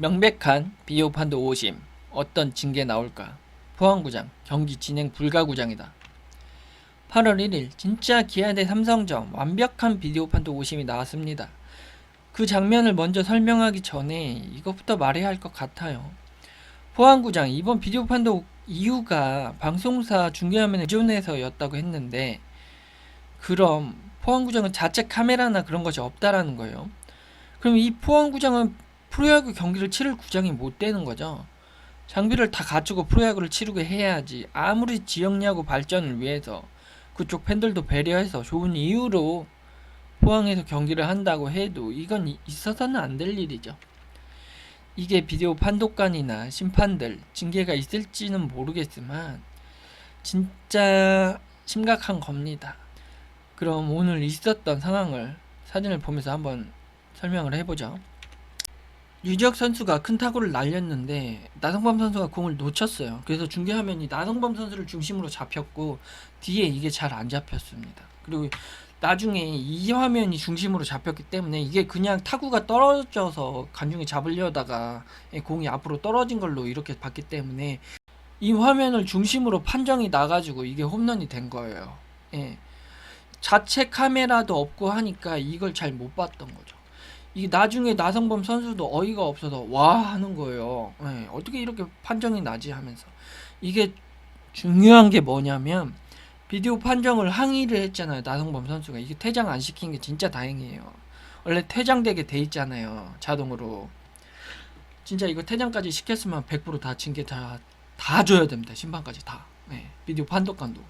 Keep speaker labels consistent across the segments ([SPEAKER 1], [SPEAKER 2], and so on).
[SPEAKER 1] 명백한 비디오 판도 오심. 어떤 징계 나올까? 포항구장 경기 진행 불가 구장이다. 8월 1일 진짜 기아 대 삼성전 완벽한 비디오 판도 오심이 나왔습니다. 그 장면을 먼저 설명하기 전에 이것부터 말해야 할 것 같아요. 포항구장 이번 비디오 판도 이유가 방송사 중계화면에 의존해서였다고 했는데 그럼 포항구장은 자체 카메라나 그런 것이 없다라는 거예요. 그럼 이 포항구장은 프로야구 경기를 치를 구장이 못 되는 거죠. 장비를 다 갖추고 프로야구를 치르게 해야지. 아무리 지역야구 발전을 위해서 그쪽 팬들도 배려해서 좋은 이유로 포항에서 경기를 한다고 해도 이건 이- 있어서는 안 될 일이죠. 이게 비디오 판독관이나 심판들 징계가 있을지는 모르겠지만 진짜 심각한 겁니다. 그럼 오늘 있었던 상황을 사진을 보면서 한번 설명을 해보죠. 유지혁 선수가 큰 타구를 날렸는데 나성범 선수가 공을 놓쳤어요. 그래서 중계 화면이 나성범 선수를 중심으로 잡혔고 뒤에 이게 잘 안 잡혔습니다. 그리고 나중에 이 화면이 중심으로 잡혔기 때문에 이게 그냥 타구가 떨어져서 간중에 잡으려다가 공이 앞으로 떨어진 걸로 이렇게 봤기 때문에 이 화면을 중심으로 판정이 나가지고 이게 홈런이 된 거예요. 예. 자체 카메라도 없고 하니까 이걸 잘 못 봤던 거죠. 이게 나중에 나성범 선수도 어이가 없어서 와 하는 거예요. 예, 어떻게 이렇게 판정이 나지 하면서 이게 중요한 게 뭐냐면 비디오 판정을 항의를 했잖아요. 나성범 선수가 이게 퇴장 안 시킨 게 진짜 다행이에요. 원래 퇴장되게 돼 있잖아요. 자동으로. 진짜 이거 퇴장까지 시켰으면 100%다 징계 다, 다 줘야 됩니다. 심판까지 다. 예, 비디오 판독관도.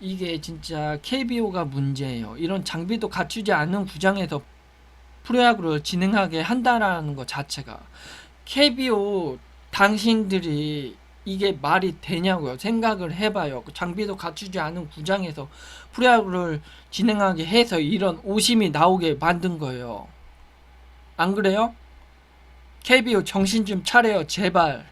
[SPEAKER 1] 이게 진짜 KBO가 문제예요. 이런 장비도 갖추지 않은 구장에서 프로야구를 진행하게 한다라는 것 자체가 KBO 당신들이 이게 말이 되냐고요. 생각을 해봐요. 그 장비도 갖추지 않은 구장에서 프로야구를 진행하게 해서 이런 오심이 나오게 만든 거예요. 안 그래요? KBO 정신 좀 차려요. 제발.